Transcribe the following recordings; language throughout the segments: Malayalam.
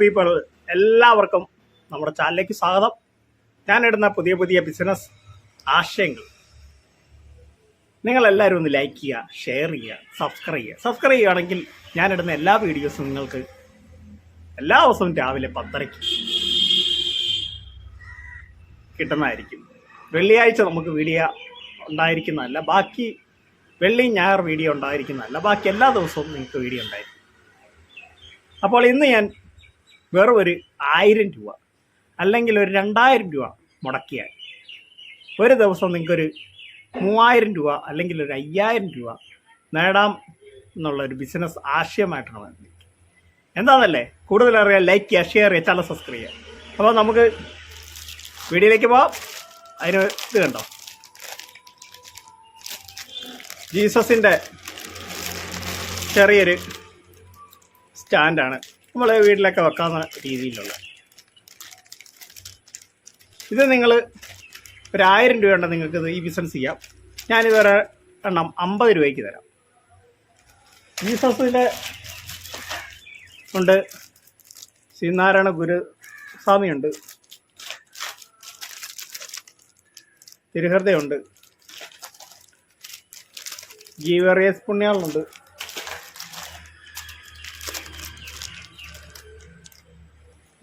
പീപ്പിൾ എല്ലാവർക്കും നമ്മുടെ ചാനലിലേക്ക് സ്വാഗതം. ഞാൻ ഇടുന്ന പുതിയ പുതിയ ബിസിനസ് ആശയങ്ങൾ. നിങ്ങൾ എല്ലാവരും ഒന്ന് ലൈക്ക് ചെയ്യുക ഷെയർ ചെയ്യുക സബ്സ്ക്രൈബ് ചെയ്യുക. സബ്സ്ക്രൈബ് ചെയ്യുകയാണെങ്കിൽ ഞാനിടുന്ന എല്ലാ വീഡിയോസും നിങ്ങൾക്ക് എല്ലാ ദിവസവും രാവിലെ പത്തരയ്ക്ക് കിട്ടുന്നതായിരിക്കും. വെള്ളിയാഴ്ച നമുക്ക് വീഡിയോ ഉണ്ടായിരിക്കുന്നതല്ല. ബാക്കി വെള്ളി ഞായർ വീഡിയോ ഉണ്ടായിരിക്കുന്നതല്ല. ബാക്കി എല്ലാ ദിവസവും നിങ്ങൾക്ക് വീഡിയോ ഉണ്ടായിരിക്കും. അപ്പോൾ ഇന്ന് ഞാൻ വെറും ഒരു ആയിരം രൂപ അല്ലെങ്കിൽ ഒരു രണ്ടായിരം രൂപ മുടക്കിയാൽ ഒരു ദിവസം നിങ്ങൾക്കൊരു മൂവായിരം രൂപ അല്ലെങ്കിൽ ഒരു അയ്യായിരം രൂപ നേടാം എന്നുള്ള ഒരു ബിസിനസ് ആശയമായിട്ടാണ് വരുന്നത് എന്താണെന്നല്ലേ കൂടുതൽ അറിയാൻ ലൈക്ക് ചെയ്യുക ഷെയർ ചെയ്യുക ചാനൽ സബ്സ്ക്രൈബ് ചെയ്യുക. അപ്പോൾ നമുക്ക് വീഡിയോയിലേക്ക് പോവാം. അതിന് ഇത് കണ്ടോ? ജീസസിന്റെ ചെറിയൊരു സ്റ്റാൻഡാണ്. നമ്മൾ വീട്ടിലൊക്കെ വെക്കാവുന്ന രീതിയിലുള്ള. ഇത് നിങ്ങൾ ഒരു ആയിരം രൂപ ഉണ്ടെങ്കിൽ നിങ്ങൾക്ക് ഈ ബിസിനസ് ചെയ്യാം. ഞാനിതൊരു എണ്ണം അമ്പത് രൂപയ്ക്ക് തരാം. ജീസസിന്റെ ഉണ്ട് ശ്രീനാരായണ ഗുരു സ്വാമിയുണ്ട് തിരുഹൃദയുണ്ട്. ജീവറിയസ് പുണ്യാളുണ്ട്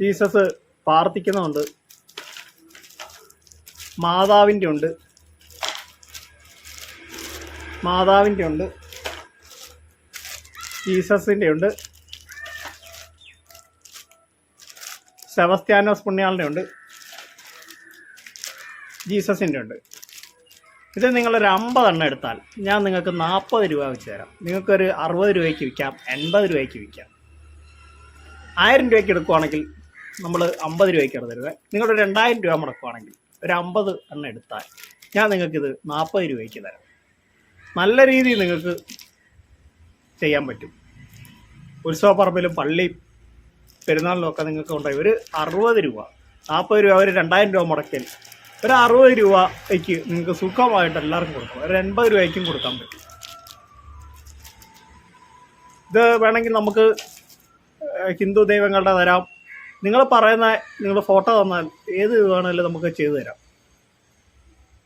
ജീസസ് പ്രാർത്ഥിക്കുന്നുണ്ട്. മാതാവിന്റെ ഉണ്ട്. മാതാവിന്റെ ഉണ്ട്. ജീസസിന്റെ ഉണ്ട്. സെബസ്ത്യാനോസ് പുണ്യാളിന്റെ ഉണ്ട്. ജീസസിന്റെ ഉണ്ട്. ഇത് നിങ്ങളൊരു അമ്പതെണ്ണം എടുത്താൽ ഞാൻ നിങ്ങൾക്ക് നാൽപ്പത് രൂപ വെച്ച് തരാം. നിങ്ങൾക്കൊരു അറുപത് രൂപയ്ക്ക് വിൽക്കാം എൺപത് രൂപയ്ക്ക് വിൽക്കാം. ആയിരം രൂപയ്ക്ക് എടുക്കുവാണെങ്കിൽ നമ്മൾ അമ്പത് രൂപയ്ക്കാണ് തരുന്നത് നിങ്ങളുടെ രണ്ടായിരം രൂപ മുടക്കുവാണെങ്കിൽ ഒരു അമ്പത് എണ്ണം എടുത്താൽ ഞാൻ നിങ്ങൾക്കിത് നാൽപ്പത് രൂപയ്ക്ക് തരാം. നല്ല രീതിയിൽ നിങ്ങൾക്ക് ചെയ്യാൻ പറ്റും. ഉത്സവപ്പറമ്പിലും പള്ളി പെരുന്നാളിലൊക്കെ നിങ്ങൾക്ക് ഉണ്ടായി ഒരു അറുപത് രൂപ നാൽപ്പത് രൂപ ഒരു രണ്ടായിരം രൂപ മുടക്കൽ ഒരു അറുപത് രൂപയ്ക്ക് നിങ്ങൾക്ക് സുഖമായിട്ട് എല്ലാവർക്കും കൊടുക്കാം. ഒരു എൺപത് രൂപയ്ക്കും കൊടുക്കാൻ പറ്റും. ഇത് വേണമെങ്കിൽ നമുക്ക് ഹിന്ദു ദൈവങ്ങളുടെ തരാം. നിങ്ങൾ പറയുന്ന നിങ്ങൾ ഫോട്ടോ തന്നാൽ ഏത് വേണമെങ്കിലും നമുക്ക് ചെയ്തു തരാം.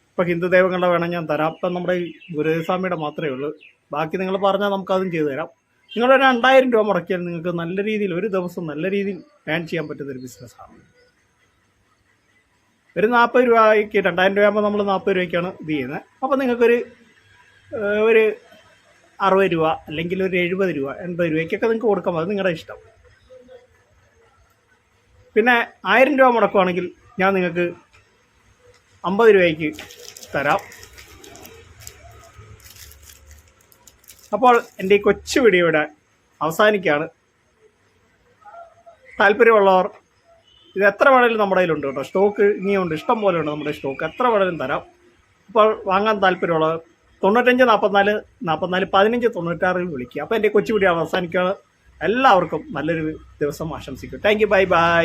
ഇപ്പം ഹിന്ദു ദൈവങ്ങളുടെ വേണം ഞാൻ തരാം. ഇപ്പം നമ്മുടെ ഈ ഗുരുസ്വാമിയുടെ മാത്രമേ ഉള്ളൂ. ബാക്കി നിങ്ങൾ പറഞ്ഞാൽ നമുക്കതും ചെയ്തു തരാം. നിങ്ങളുടെ രണ്ടായിരം രൂപ മുടക്കിയാൽ നിങ്ങൾക്ക് നല്ല രീതിയിൽ ഒരു ദിവസം നല്ല രീതിയിൽ പ്ലാൻ ചെയ്യാൻ പറ്റുന്നൊരു ബിസിനസ്സാണ് ഒരു നാൽപ്പത് രൂപയ്ക്ക് രണ്ടായിരം രൂപയാകുമ്പോൾ നമ്മൾ നാൽപ്പത് രൂപയ്ക്കാണ് ഇത് ചെയ്യുന്നത്. അപ്പോൾ നിങ്ങൾക്കൊരു ഒരു അറുപത് രൂപ അല്ലെങ്കിൽ ഒരു എഴുപത് രൂപ എൺപത് രൂപയ്ക്കൊക്കെ നിങ്ങൾക്ക് കൊടുക്കാം. അത് നിങ്ങളുടെ ഇഷ്ടം. പിന്നെ ആയിരം രൂപ മുടക്കുവാണെങ്കിൽ ഞാൻ നിങ്ങൾക്ക് അമ്പത് രൂപയ്ക്ക് തരാം. അപ്പോൾ എന്റെ ഈ കൊച്ചു വീഡിയോ ഇവിടെ അവസാനിക്കുകയാണ്. താല്പര്യമുള്ളവർ ഇത് എത്ര വേണേലും നമ്മുടെ കയ്യിലുണ്ട് കേട്ടോ. സ്റ്റോക്ക് ഇനിയുണ്ട്. ഇഷ്ടം പോലെ ഉണ്ട് നമ്മുടെ സ്റ്റോക്ക് എത്ര വേണേലും തരാം. അപ്പോൾ വാങ്ങാൻ താല്പര്യമുള്ളവർ തൊണ്ണൂറ്റഞ്ച് നാൽപ്പത്തിനാല് നാൽപ്പത്തിനാല് പതിനഞ്ച് തൊണ്ണൂറ്റാറിൽ വിളിക്കുക. അപ്പോൾ എന്റെ കൊച്ചു വീഡിയോ അവസാനിക്കുകയാണ്. എല്ലാവർക്കും നല്ലൊരു ദിവസം ആശംസിക്കും. Thank you bye bye